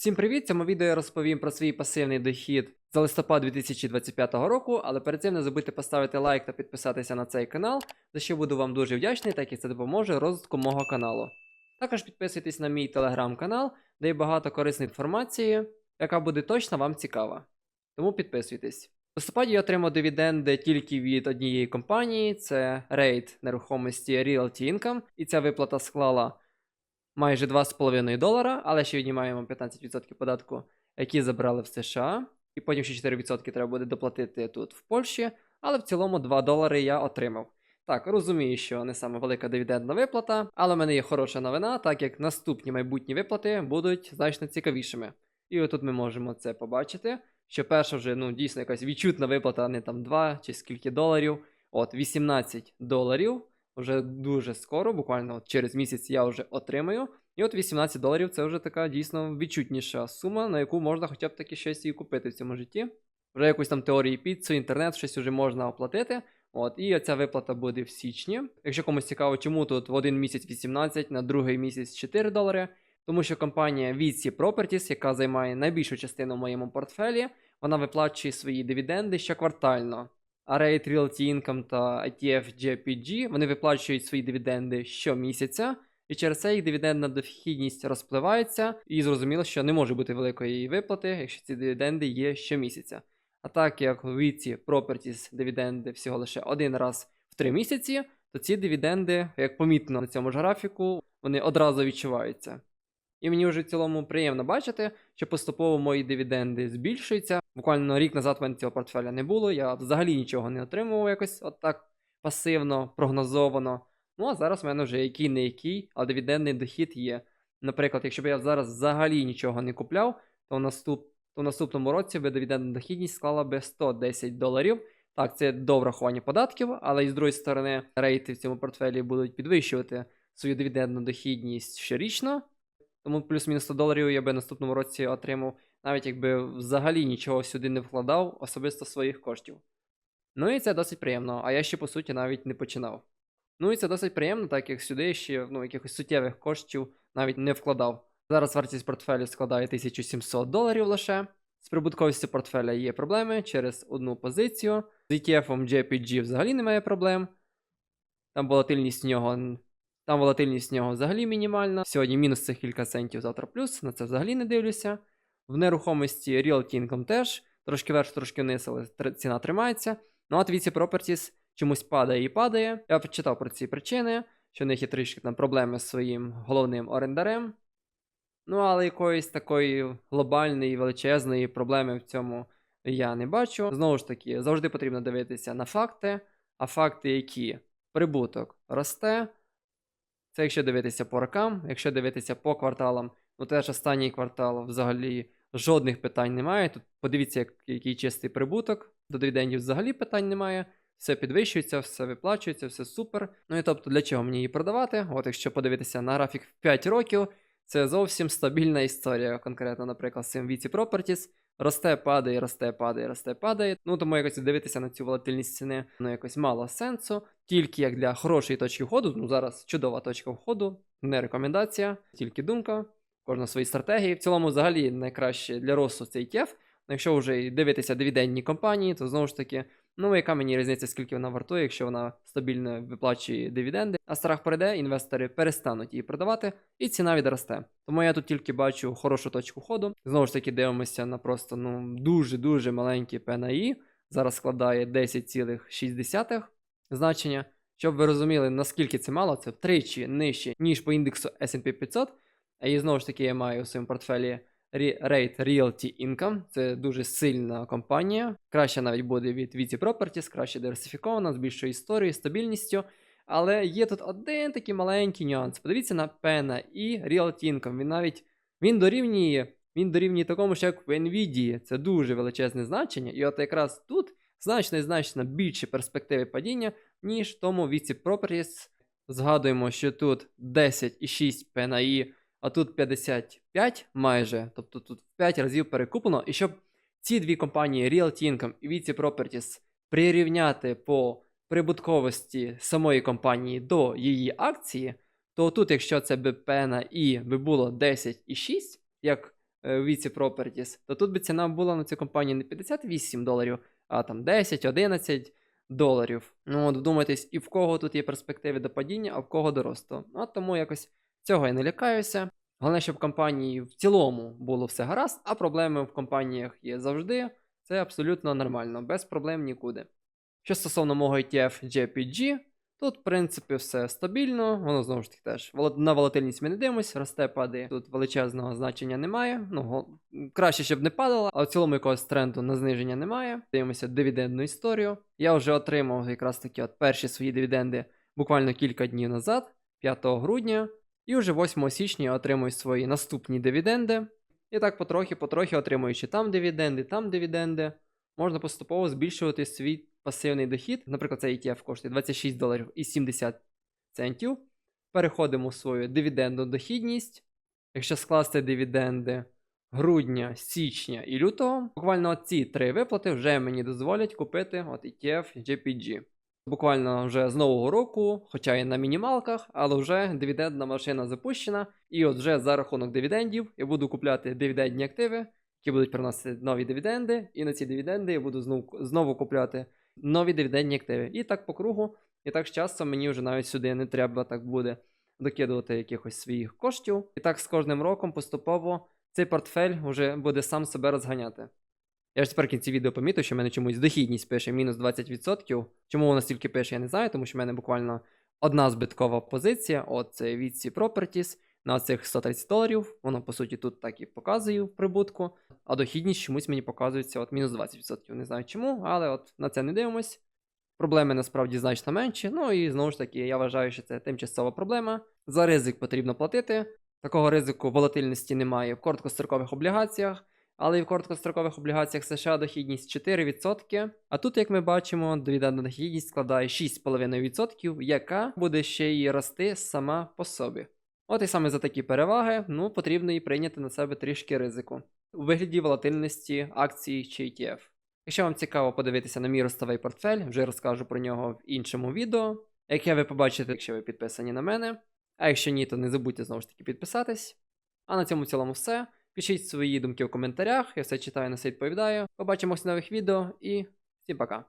Всім привіт! В цьому відео я розповім про свій пасивний дохід за листопад 2025 року, але перед цим не забудьте поставити лайк та підписатися на цей канал, за що буду вам дуже вдячний, так як це допоможе розвитку мого каналу. Також підписуйтесь на мій телеграм-канал, де є багато корисної інформації, яка буде точно вам цікава. Тому підписуйтесь. В листопаді я отримав дивіденди тільки від однієї компанії, це рейд нерухомості Realty Income, і ця виплата склала майже 2,5 долара, але ще віднімаємо 15% податку, які забрали в США, і потім ще 4% треба буде доплатити тут в Польщі, але в цілому 2 долари я отримав. Так, розумію, що не саме велика дивідендна виплата, але в мене є хороша новина, так як наступні майбутні виплати будуть значно цікавішими. І отут ми можемо це побачити, що перша вже ну, дійсно якась відчутна виплата, не там 2 чи скільки доларів. От 18 доларів вже дуже скоро, буквально через місяць я вже отримаю. І от 18 доларів це вже така дійсно відчутніша сума, на яку можна хоча б таки щось і купити в цьому житті. Вже якусь там теорії піцу, інтернет, щось вже можна оплатити. От, і оця виплата буде в січні. Якщо комусь цікаво, чому тут в один місяць 18, на другий місяць 4 долари. Тому що компанія VC Properties, яка займає найбільшу частину в моєму портфелі, вона виплачує свої дивіденди щоквартально. Rate Realty Income та ETF JPG вони виплачують свої дивіденди щомісяця, і через це їх дивідендна дохідність розпливається, і зрозуміло, що не може бути великої виплати, якщо ці дивіденди є щомісяця. А так як в VC Properties дивіденди всього лише один раз в три місяці, то ці дивіденди, як помітно на цьому ж графіку, вони одразу відчуваються. І мені вже в цілому приємно бачити, що поступово мої дивіденди збільшуються. Буквально рік назад в мене цього портфеля не було, я взагалі нічого не отримував якось отак пасивно, прогнозовано. Ну а зараз в мене вже який не який, а дивідендний дохід є. Наприклад, якщо б я зараз взагалі нічого не купляв, то в, наступ... то в наступному році би дивідендна дохідність склала би 110 доларів. Так, це до врахування податків, але і з другої сторони, рейти в цьому портфелі будуть підвищувати свою дивідендну дохідність щорічно. Тому плюс-мінус 100 доларів я би наступному році отримав, навіть якби взагалі нічого сюди не вкладав, особисто своїх коштів. Ну і це досить приємно, а я ще по суті навіть не починав. Ну і це досить приємно, так як сюди ще ну, якихось суттєвих коштів навіть не вкладав. Зараз вартість портфелю складає 1700 доларів лише. З прибутковістю портфеля є проблеми через одну позицію. З ETF JPG взагалі немає проблем. Там волатильність в нього там волатильність в нього взагалі мінімальна. Сьогодні мінус цих кілька центів, завтра плюс, на це взагалі не дивлюся. В нерухомості Realty Income теж трошки вверх, трошки вниз, але ціна тримається. Ну а VC Properties чомусь падає і падає. Я почитав про ці причини, що в них є трішки там проблеми з своїм головним орендарем. Ну, але якоїсь такої глобальної величезної проблеми в цьому я не бачу. Знову ж таки, завжди потрібно дивитися на факти, а факти які? Прибуток росте. Це якщо дивитися по рокам, якщо дивитися по кварталам, ну теж останній квартал взагалі жодних питань немає. Тут подивіться, який чистий прибуток. До дивідендів взагалі питань немає. Все підвищується, все виплачується, все супер. Ну і тобто, для чого мені її продавати? От якщо подивитися на графік в 5 років, це зовсім стабільна історія, конкретно, наприклад, з цим VC Properties. Росте, падає, росте, падає, росте, падає. Ну тому якось дивитися на цю волатильність ціни ну якось мало сенсу. Тільки як для хорошої точки входу, ну зараз чудова точка входу, не рекомендація, тільки думка. Кожна свої стратегії. В цілому, взагалі, найкраще для росту цей ETF. Якщо вже дивитися дивіденні компанії, то знову ж таки, ну яка мені різниця, скільки вона вартує, якщо вона стабільно виплачує дивіденди, а страх перейде, інвестори перестануть її продавати, і ціна відросте. Тому я тут тільки бачу хорошу точку входу. Знову ж таки, дивимося на просто ну дуже-дуже маленький PNI. Зараз складає 10,6 значення. Щоб ви розуміли, наскільки це мало, це втричі нижче, ніж по індексу SP 500. І знову ж таки, я маю у своєму портфелі Rate Realty Income. Це дуже сильна компанія. Краще навіть буде від VC Properties, краще диверсифікована, з більшою історією, стабільністю. Але є тут один такий маленький нюанс. Подивіться на PENA і Realty Income. Він навіть він дорівнює, він дорівнює такому ж, як в Nvidia. Це дуже величезне значення. І от якраз тут значно і значно більше перспективи падіння, ніж тому VC Properties. Згадуємо, що тут 10,6 PNI, а тут 55 майже, тобто тут в 5 разів перекуплено. І щоб ці дві компанії Realty Income і VC Properties прирівняти по прибутковості самої компанії до її акції, то тут, якщо це би PNI би було 10,6, як е, в Віці Properties, то тут би ціна була на цю компанію не 58 доларів, а там 10, 11 доларів. Ну, от вдумайтесь, і в кого тут є перспективи до падіння, а в кого до росту. От тому якось цього я не лякаюся. Головне, щоб в компанії в цілому було все гаразд, а проблеми в компаніях є завжди. Це абсолютно нормально, без проблем нікуди. Що стосовно мого ETF JPG, тут, в принципі, все стабільно, воно знову ж таки теж на волатильність ми не дивимося, росте, падає. Тут величезного значення немає. Ну, краще, щоб не падало, але в цілому якогось тренду на зниження немає. Дивимося дивідендну історію. Я вже отримав якраз таки от перші свої дивіденди буквально кілька днів назад, 5 грудня. І вже 8 січня я отримую свої наступні дивіденди. І так потрохи-потрохи отримуючи там дивіденди, там дивіденди, можна поступово збільшувати свій пасивний дохід. Наприклад, цей ETF коштує 26 доларів і 70 центів. Переходимо в свою дивідендну дохідність. Якщо скласти дивіденди грудня, січня і лютого, буквально ці три виплати вже мені дозволять купити от ETF JPG. Буквально вже з нового року, хоча і на мінімалках, але вже дивідендна машина запущена. І от вже за рахунок дивідендів я буду купляти дивідендні активи, які будуть приносити нові дивіденди, і на ці дивіденди я буду знову, знову купляти нові дивідендні активи. І так по кругу, і так з часом мені вже навіть сюди не треба так буде докидувати якихось своїх коштів. І так з кожним роком поступово цей портфель вже буде сам себе розганяти. Я ж тепер в кінці відео помітив, що в мене чомусь дохідність пише мінус 20%. Чому воно стільки пише, я не знаю, тому що в мене буквально одна збиткова позиція, от це від C Properties, на цих 130 доларів. Воно, по суті, тут так і показує в прибутку, а дохідність чомусь мені показується от мінус 20%. Не знаю чому, але от на це не дивимось. Проблеми насправді значно менші. Ну і знову ж таки, я вважаю, що це тимчасова проблема. За ризик потрібно платити. Такого ризику волатильності немає в короткострокових облігаціях. Але і в короткострокових облігаціях США дохідність 4%. А тут, як ми бачимо, дивідендна дохідність складає 6,5%, яка буде ще й рости сама по собі. От і саме за такі переваги, ну, потрібно і прийняти на себе трішки ризику у вигляді волатильності акцій чи ETF. Якщо вам цікаво подивитися на мій ростовий портфель, вже розкажу про нього в іншому відео, яке ви побачите, якщо ви підписані на мене. А якщо ні, то не забудьте знову ж таки підписатись. А на цьому в цілому все. Пишіть свої думки в коментарях, я все читаю на все відповідаю. Побачимось в нових відео і всім пока.